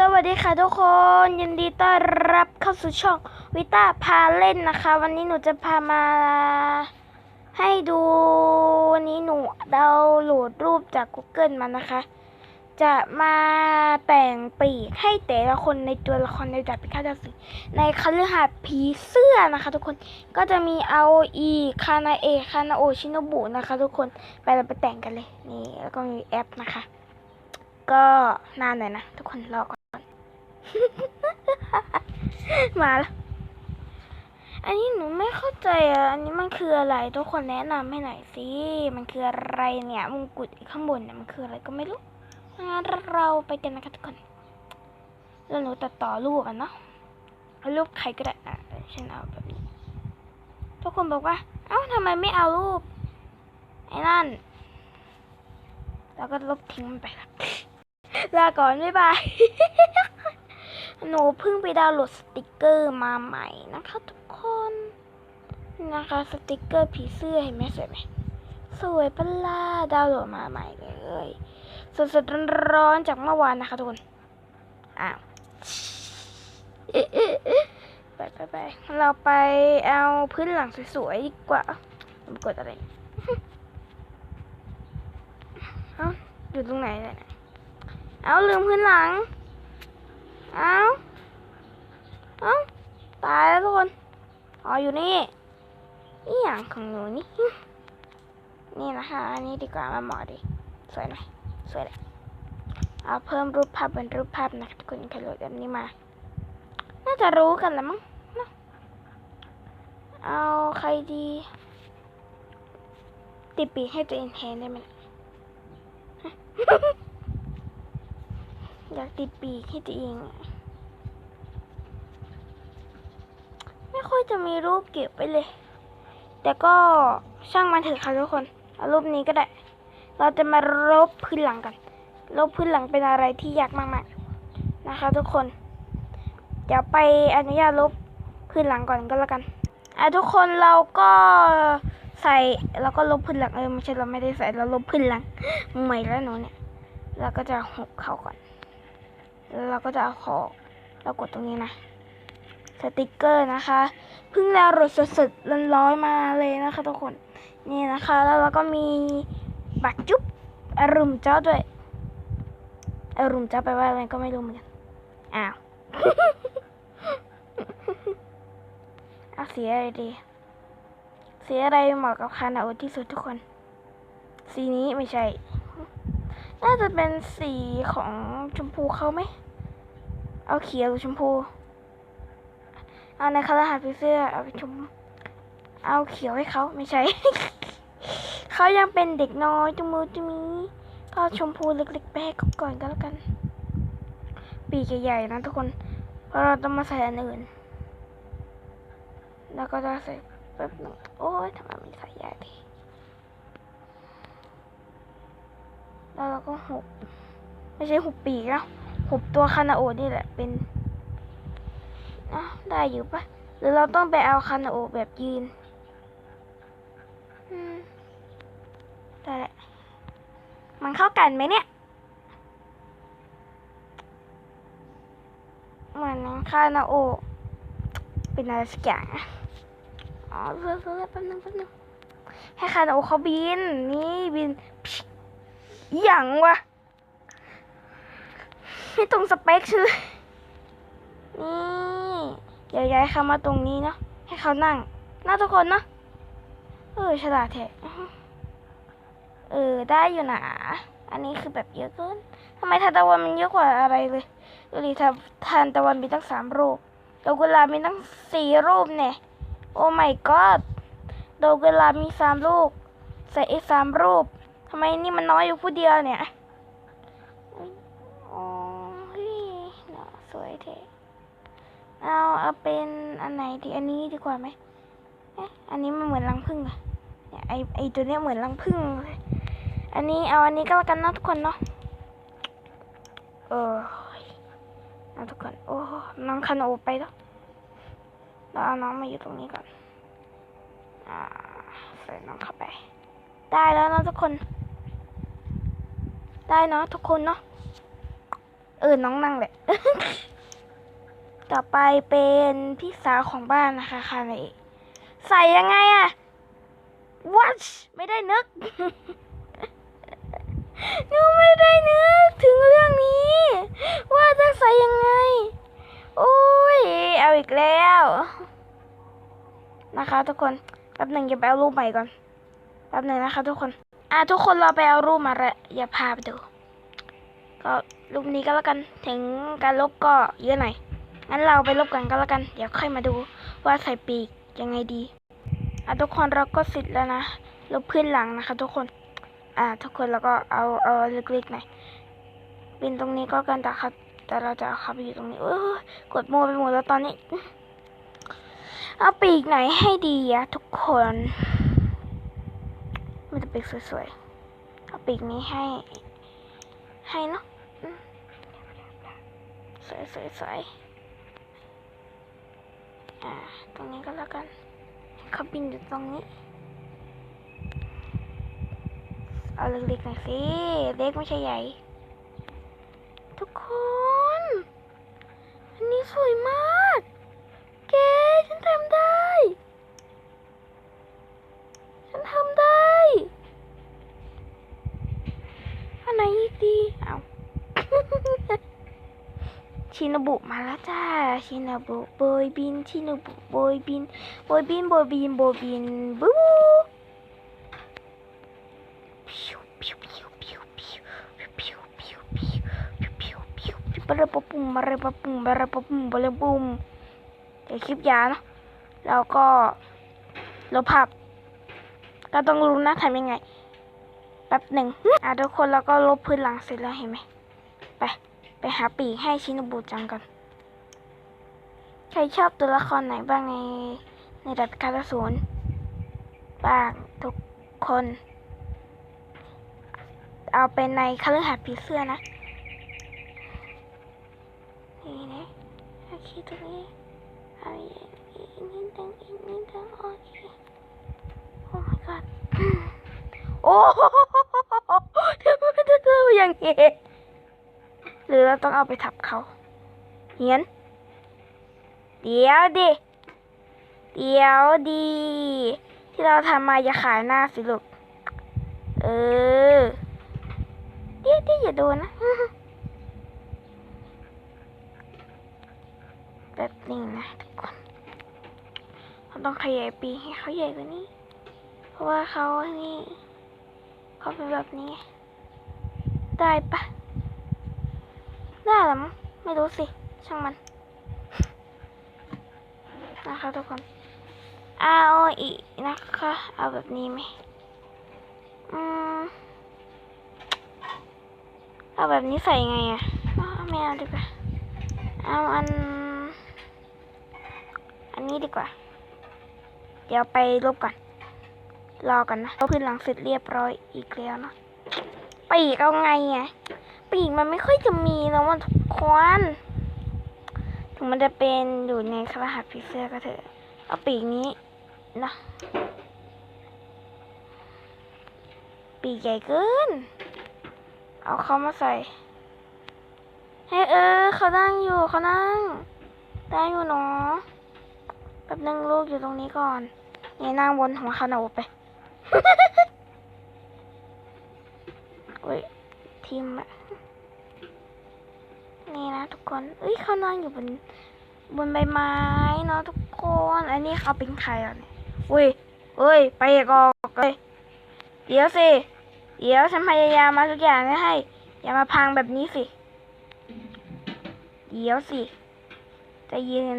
สวัสดีค่ะทุกคน ยินดีต้อนรับเข้าสู่ช่องวิต้าพาเล่นนะคะ วันนี้หนูจะพามาให้ดูวันนี้หนูดาวน์โหลดรูปจาก Google มานะคะ จะมาแต่งปีกให้แต่ละคนในตัวละครในดาบพิฆาตอสูรในคฤหาสน์ผีเสื้อนะคะ ทุกคนก็จะมีอาโออีคานาเอคานาโอชิโนบุนะคะ ทุกคนไปเราไปแต่งกันเลยนี่แล้วก็มีแอปนะคะ ก็นานหน่อยนะทุกคนรอก่อน มาแล้วอันนี้หนูไม่เข้าใจอะ อันนี้มันคืออะไร ทุกคนแนะนำให้หน่อยสิ มันคืออะไรเนี่ยมงกุฎข้างบนเนี่ยมันคืออะไรก็ไม่รู้ งั้นเราไปกันนะคะทุกคน แล้วหนูตัดต่อรูปอะเนาะรูปใครก็ได้อะฉันเอาแบบนี้ ทุกคนบอกว่า เอ้าทำไมไม่เอารูป ไอ้นั่น แล้วก็ลบทิ้งมันไปละลาก่อน บ๊ายบาย หนูเพิ่งไปดาวน์โหลดสติกเกอร์มาใหม่นะคะทุกคนนะคะสติกเกอร์ผีเสื้อเห็นไหมสวยไหมสวยปะล่าดาวน์โหลดมาใหม่เลยสดๆร้อนๆจากเมื่อวานนะคะทุกคนอ้าวไปไปไปเราไปเอาพื้นหลังสวยๆดีกว่า กดอะไรเอ้าอยู่ตรงไหนเนี่ยเอาลืมพื้นหลัง เอาเอาตายแล้วทุกคน อ๋อยู่นี่นี่อย่างของหนูนี่ นี่นะคะอันนี้ดีกว่ามาหมอดิ สวยไหมสวยเลยเอาเพิ่มรูปภาพเป็นรูปภาพนะคะทุกคนใครโหลดแบบนี้มา น่าจะรู้กันแล้วมั้งเนอะเอาใครดี ติดปีกให้ตัวเองแทนได้ไหมอยากติดปีกให้ตัวเองอะ ไม่ค่อยจะมีรูปเก็บไปเลย แต่ก็ช่างมันเถอะค่ะทุกคนเอารูปนี้ก็ได้ เราจะมาลบพื้นหลังกันลบพื้นหลังเป็นอะไรที่ยากมากๆนะคะ ทุกคนเดี๋ยวไปอนุญาตลบพื้นหลังก่อนก็แล้วกันอะทุกคนเราก็ใส่เราก็ลบพื้นหลังเออไม่ใช่เราไม่ได้ใส่เราลบพื้นหลังใหม่แล้วหนูเนี่ยเราก็จะหุบเขาก่อน แล้วเราก็จะเอาขอเรากดตรงนี้นะ สติกเกอร์นะคะเพิ่งดาวน์โหลดสดๆร้อนๆมาเลยนะคะทุกคนนี่นะคะ แล้วเราก็มีบัตรจุ๊บอารมณ์เจ้าด้วยอารมณ์เจ้าไปว่าอะไรก็ไม่รู้เหมือนกันอ้าวเอาสีอะไรดีสีอะไรเหมาะกับคานาโอที่สุดทุกคน สีนี้ไม่ใช่ น่าจะเป็นสีของชมพูเขาไหม เอาเขียวหรือชมพู เอาในคาราหาสผีเสื้อเอาชมเอาเขียวให้เขาไม่ใช่ เขายังเป็นเด็กน้อยจมือจุมีก็ชมพูเล็กๆไปให้เขาก่อนก็แล้วกัน ปีกใหญ่ๆนะทุกคนเพราะเราต้องมาใส่อันอื่น แล้วก็จะใส่แป๊บนึงโอ้ยทำไมมันใส่ยากทีแล้วเราก็หุบไม่ใช่หุบปีกแล้วหุบตัวคานาโอนี่แหละเป็น อะได้อยู่ปะหรือเราต้องไปเอาคานาโอแบบยืนอืมได้แหละมันเข้ากันไหมเนี่ยเหมือนคานาโอ เป็นอะไรสักอย่างอ๋อเพื่อเพื่อแป๊บนึงแป๊บนึงให้คานาโอเขาบิน นี่บินพิชอหย่างวะไม่ตรงสเปคใช่เลยนี่ เดี๋ยวย้ายเขามาตรงนี้เนาะให้เขานั่งน่าทุกคนเนาะเออฉลาดแท้เออได้อยู่นะอันนี้คือแบบเยอะเกินทำไมทานตะวันมันเยอะกว่าอะไรเลยดูดิทานตะวันมีตั้งสามรูปดอกกุหลาบมีตั้งสี่รูปเนี่ยโอ้ my god ดอกกุหลาบมีสามลูกใส่อีกสามรูปทำไมนี่มันน้อยอยู่ผู้เดียวเนี่ย อ๋อเฮ้ยน่าสวยเท่ เอาเอาเป็นอันไหนดีอันนี้ดีกว่าไหมเอ๊ะอันนี้มันเหมือนรังผึ้งอะเนี่ยไอไอตัวเนี้ยเหมือนรังผึ้งอันนี้เอาอันนี้ก็แล้วกันเนาะทุกคนเนาะเออนะทุกคนโอ้น้องคาโนไปแล้วเราเอาน้องมาอยู่ตรงนี้ก่อนอ่าใส่น้องเข้าไป ได้แล้วนะทุกคน ได้เนาะทุกคนเนาะเออน้องนั่งแหละ ต่อไปเป็นพี่สาวของบ้านนะคะคาเนใส่ยังไงอะ watch ไม่ได้นึกหนูไม่ได้นึกถึงเรื่องนี้ ว่าจะใส่ยังไง โอ้ย เอาอีกแล้ว นะคะทุกคนแป๊บหนึ่งอย่าไปเอารูปใหม่ก่อนแป๊บหนึ่งนะคะ ทุกคน อะทุกคนเราไปเอารูปมาแล้วอย่าพาไปดู ก็รูปนี้ก็แล้วกันถึงการลบก็เยอะหน่อย งั้นเราไปลบกันก็แล้วกัน เดี๋ยวค่อยมาดูว่าใส่ปีกยังไงดี อะทุกคนเราก็เสร็จแล้วนะ ลบพื้นหลังนะคะ ทุกคน อ่า ทุกคนเราก็เอาเอาเล็กๆหน่อยเป็นตรงนี้ก็กันแต่ครับ แต่เราจะเอาเขาไปอยู่ตรงนี้เออกดมัวไปหมดแล้วตอนนี้ เอาปีกไหนให้ดีอะทุกคนมันจะปีกสวยๆ เอาปีกนี้ให้ ให้เนาะอืมสวยสวยสวย อ่า ตรงนี้ก็แล้วกันเขาบินอยู่ตรงนี้ เอาเล็กๆหน่อยสิ เล็กไม่ใช่ใหญ่ ทุกคน อันนี้สวยมาก เก๋ฉันทำได้ ฉันทำได้ อันไหนดี เอา ชินบุมาแล้วจ้าชินบุโบยบินชินบุโบยบินโบยบินโบยบินโบยบินบูพิวพิวพิวพิวพิวพิวพิวพิวพิวพิวพิวพิวบาระปะปุ่มบาระปปุ่มบาระปปุ่มบารปุ่มเดี๋ยวคลิปยาวเนอะแล้วก็ลบภาพก็ต้องรู้นะทำยังไงแป๊บหนึ่งอะทุกคนแล้วก็ลบพื้นหลังเสร็จแล้วเห็นไหมไป ไปหาปีกให้ชินบุจังกัน ใครชอบตัวละครไหนบ้างในในดับคาตาศูนย์บ้างทุกคน เอาเป็นในคฤหาสน์ผีเสื้อนะนี่นะโอเคตรงนี้เอาอีกอีกนิดนึงอีกนิดนึงโอเคโอ้ my god โอ้โหทำไมมันจะเจออย่างนี้หรือ เราต้องเอาไปทับเขาเหียนเดี๋ยวดิ เดี๋ยวดี ที่เราทำมาอย่าขายหน้าสิลูก เออ เดี๋ยวเดี๋ยวอย่าโดนนะแบบนี้นะทุกคนเราต้องขยายปีให้เขาใหญ่กว่านี้ เพราะว่าเขานี่เขาเป็นแบบนี้ ได้ปะ ได้หรือมั้งไม่รู้สิ ช่างมัน นะคะทุกคนเอาอีกนะคะ เอาแบบนี้ไหมอืมเอาแบบนี้ใส่ไงอะอ๋อไม่เอาดีกว่า เอาอัน อันนี้ดีกว่า เดี๋ยวไปลบก่อน รอกันนะเอาพื้นหลังเสร็จเรียบร้อยอีกแล้วเนอะปีกเอาไงอะ ปีกมันไม่ค่อยจะมีแล้วมันทุกคนถึงมันจะเป็นอยู่ในคราหัสผีเสื้อก็เถอะเอาปีกนี้นะปีกใหญ่เกิน เอาเขามาใส่ให้เออเขานั่งอยู่เขานั่งได้อยู่เนาะแป๊บนึงลูกอยู่ตรงนี้ก่อนนี่นั่งบนหัวขนมไปโอ้ย ทิมอะนี่นะทุกคนเอ้ยเขานั่งอยู่บนบนใบไม้เนาะทุกคน อันนี้เขาเป็นใครอะเนี่ยอุ้ยเอ้ย ไปกอกเลยเดี๋ยวสิ เดี๋ยวฉันพยายามมาทุกอย่างให้ อย่ามาพังแบบนี้สิ เดี๋ยวสิจะยืน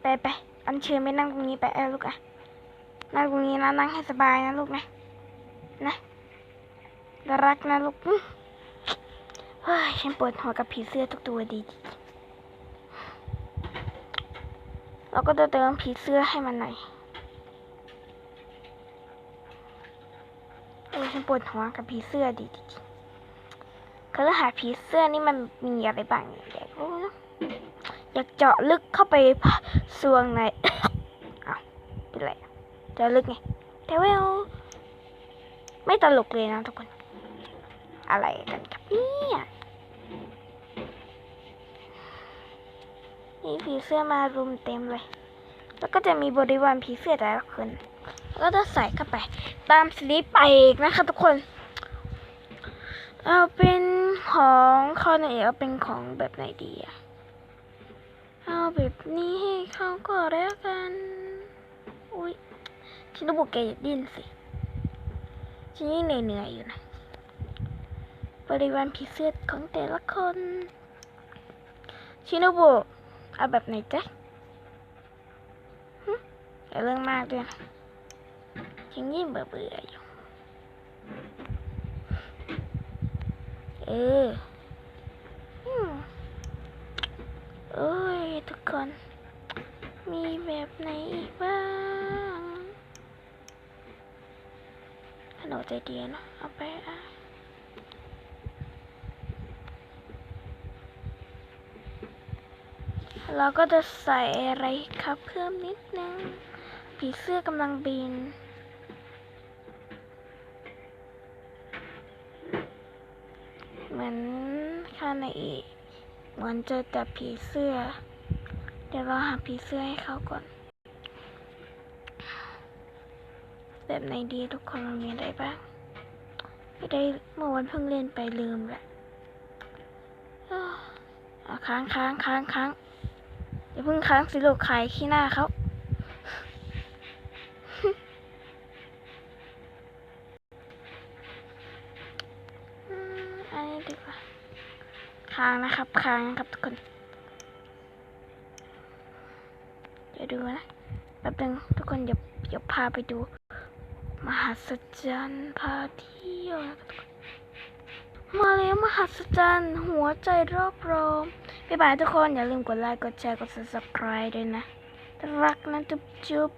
ไปไปอันเชิญไปนั่งตรงนี้ไปเออลูกอะ นั่งตรงนี้นะนั่งให้สบายนะลูกนะนะรักนะลูกอื้อเฮ้ยฉันปวดหัวกับผีเสื้อทุกตัวดีเราก็จะเติมผีเสื้อให้มันหน่อยโอ้ยฉันปวดหัวกับผีเสื้อดีจริงๆคือหาผีเสื้อนี่มันมีอะไรบ้างเนี่ยอยากรู้อยากเจาะลึกเข้าไปสวงในอ้าวนไรเจะลึกไงแต่ว่าไม่ตลกเลยนะทุกคน อะไรกันครับเนี่ยมีผีเสื้อมารุมเต็มเลย แล้วก็จะมีบริวารผีเสื้อแต่ละคนก็จะใส่เข้าไป ตามสลิปไปอีกนะคะทุกคน เอาเป็นของคอนเอเอาเป็นของแบบไหนดีอะเอาแบบนี้ให้เขาก็แล้วกัน อุ้ย ชินบุกแกอย่าดิ้นสิฉันยังเหนื่อยๆอยู่นะบริวารผีเสื้อของแต่ละคน ชินบุเอาแบบไหนจ๊ะอย่าเรื่องมากด้วยนะฉันยิ่งเบื่อเบื่อๆอยู่ เอออืมโอ้ยทุกคน มีแบบไหนอีกบ้างขนม ใจดีนะเอาไปอะเราก็จะใส่อะไรครับเพิ่มนิดนึง ผีเสื้อกำลังบิน เหมือนคานาอิเหมือนเจอแต่ผีเสื้อ เดี๋ยวเราหาผีเสื้อให้เขาก่อน แบบไหนดีทุกคนมันมีอะไรบ้างไม่ได้เมื่อวันเพิ่งเล่นไปลืมแหละอาค้างค้างค้างค้างอย่าเพิ่งค้างสิลูกขายขี้หน้าเขาอันนี้ดีกว่าค้างนะครับค้างนะครับทุกคนเดี๋ยวดูนะแป๊บนึงทุกคนเดี๋ยวเดี๋ยวพาไปดู มหัศจรรย์พาเที่ยวมาแล้วมหัศจรรย์หัวใจรอบรอมบ๊ายบายทุกคน อย่าลืมกดไลค์ กดแชร์ กด subscribe ด้วยนะ รักนะ จุ๊บจุ๊บ